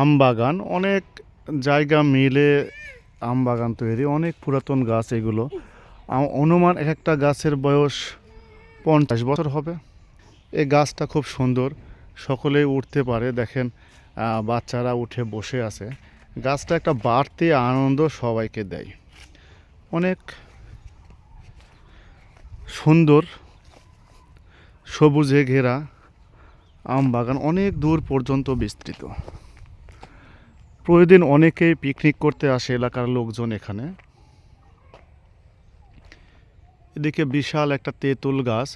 আম বাগান, অনেক জায়গা মিলে আম বাগান তৈরি, অনেক পুরাতন গাছ এগুলো। অনুমান এক একটা গাছের বয়স পঞ্চাশ বছর হবে। এই গাছটা খুব সুন্দর, সকলেই উঠতে পারে, দেখেন বাচ্চারা উঠে বসে আছে। গাছটা একটা বাড়তি আনন্দ সবাইকে দেয়। অনেক সুন্দর সবুজে ঘেরা আম বাগান অনেক দূর পর্যন্ত বিস্তৃত। প্রতিদিন অনেকেই পিকনিক করতে আসে এলাকার লোকজন এখানে। এদিকে বিশাল একটা তেঁতুল গাছ।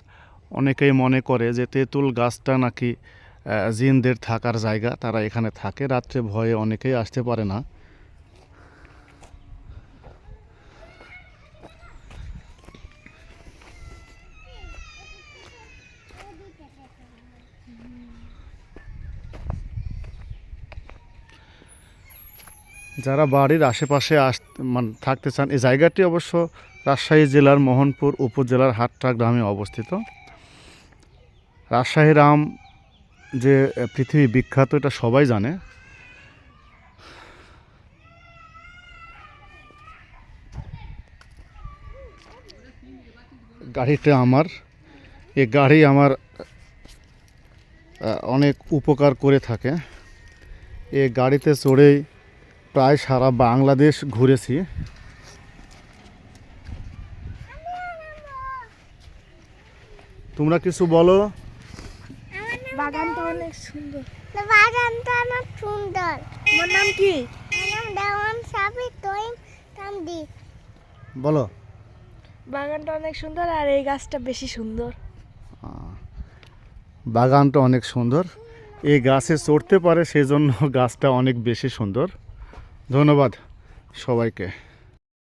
অনেকেই মনে করে যে তেঁতুল গাছটা নাকি জিনদের থাকার জায়গা, তারা এখানে থাকে। রাত্রে ভয়ে অনেকেই আসতে পারে না। যারা বাড়ির আশেপাশে আস মানে থাকতে চান, এই জায়গাটি অবশ্য রাজশাহী জেলার মোহনপুর উপজেলার হাট্টা গ্রামে অবস্থিত। রাজশাহীর আম যে পৃথিবী বিখ্যাত, এটা সবাই জানে। গাড়িটা আমার। এই গাড়ি আমার অনেক উপকার করে থাকে। এই গাড়িতে চড়েই প্রায় সারা বাংলাদেশ ঘুরেছি। তোমরা কিছু বলো? বাগানটা অনেক সুন্দর। বাগানটা অনেক সুন্দর। তোমার নাম কি? দেওয়ান সাবি তৈম তামদি। বলো। বাগানটা অনেক সুন্দর আর এই গাছটা বেশি সুন্দর। বাগানটা অনেক সুন্দর। এই গাছে চড়তে পারে সেজন্য গাছটা অনেক বেশি সুন্দর। ধন্যবাদ সবাইকে।